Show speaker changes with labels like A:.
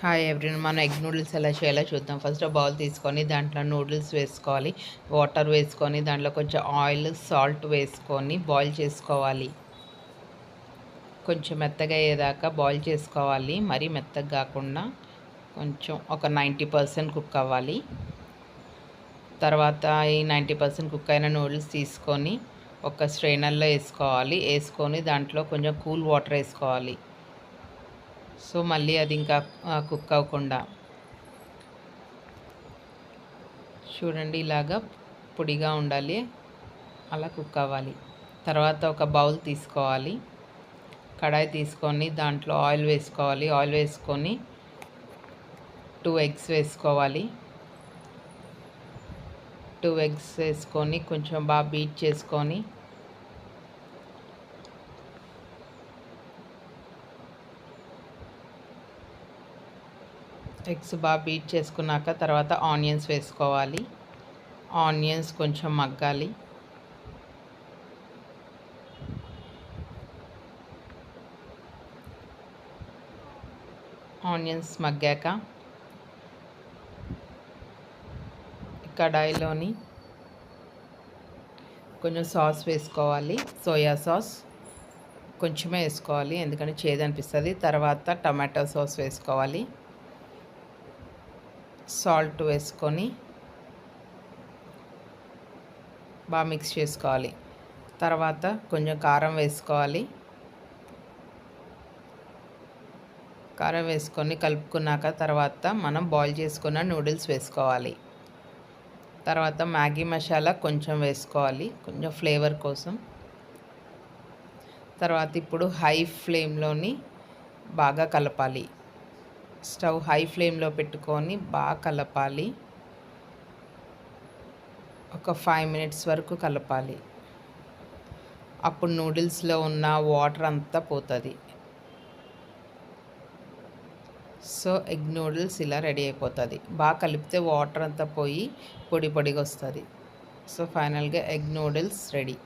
A: Hi everyone మనం egg noodles ఎలా చేయాలో చూద్దాం. ఫస్ట్ బౌల్ తీసుకొని దాంట్లో నూడిల్స్ వేసుకోవాలి. వాటర్ వేసుకొని దాంట్లో కొంచెం ఆయిల్ సాల్ట్ వేసుకొని బాయిల్ చేసుకోవాలి. కొంచెం మెత్తగా అయ్యేదాకా బాయిల్ చేసుకోవాలి. మరీ మెత్తగా కాకుండా కొంచెం ఒక నైంటీ పర్సెంట్ కుక్ అవ్వాలి. తర్వాత ఈ నైంటీ పర్సెంట్ కుక్ అయిన నూడిల్స్ తీసుకొని ఒక స్ట్రైనర్లో వేసుకోవాలి. వేసుకొని దాంట్లో కొంచెం కూల్ వాటర్ వేసుకోవాలి. సో మళ్ళీ అది ఇంకా కుక్ అవ్వకుండా. చూడండి ఇలాగా పొడిగా ఉండాలి. అలా కుక్ అవ్వాలి. తర్వాత ఒక బౌల్ తీసుకోవాలి. కడాయి తీసుకొని దాంట్లో ఆయిల్ వేసుకోవాలి. ఆయిల్ వేసుకొని టూ ఎగ్స్ వేసుకోవాలి. టూ ఎగ్స్ వేసుకొని కొంచెం బాగా బీట్ చేసుకొని ఎగ్స్ బాగా బీట్ చేసుకున్నాక తర్వాత ఆనియన్స్ వేసుకోవాలి. ఆనియన్స్ కొంచెం మగ్గాలి. ఆనియన్స్ మగ్గాక కడాయిలోని కొంచెం సాస్ వేసుకోవాలి. సోయా సాస్ కొంచెమే వేసుకోవాలి. ఎందుకంటే చేదు అనిపిస్తుంది. తర్వాత టమాటో సాస్ వేసుకోవాలి. సాల్ట్ వేసుకొని బాగా మిక్స్ చేసుకోవాలి. తర్వాత కొంచెం కారం వేసుకోవాలి. కారం వేసుకొని కలుపుకున్నాక తర్వాత మనం బాయిల్ చేసుకున్న నూడిల్స్ వేసుకోవాలి. తర్వాత మ్యాగీ మసాలా కొంచెం వేసుకోవాలి. కొంచెం ఫ్లేవర్ కోసం. తర్వాత ఇప్పుడు హై ఫ్లేమ్లోని బాగా కలపాలి. స్టవ్ హై ఫ్లేమ్లో పెట్టుకొని బాగా కలపాలి. ఒక ఫైవ్ మినిట్స్ వరకు కలపాలి. అప్పుడు నూడిల్స్లో ఉన్న వాటర్ అంతా పోతుంది. సో ఎగ్ నూడిల్స్ ఇలా రెడీ అయిపోతుంది. బాగా కలిపితే వాటర్ అంతా పోయి పొడి పొడిగా వస్తుంది. సో ఫైనల్గా ఎగ్ నూడిల్స్ రెడీ.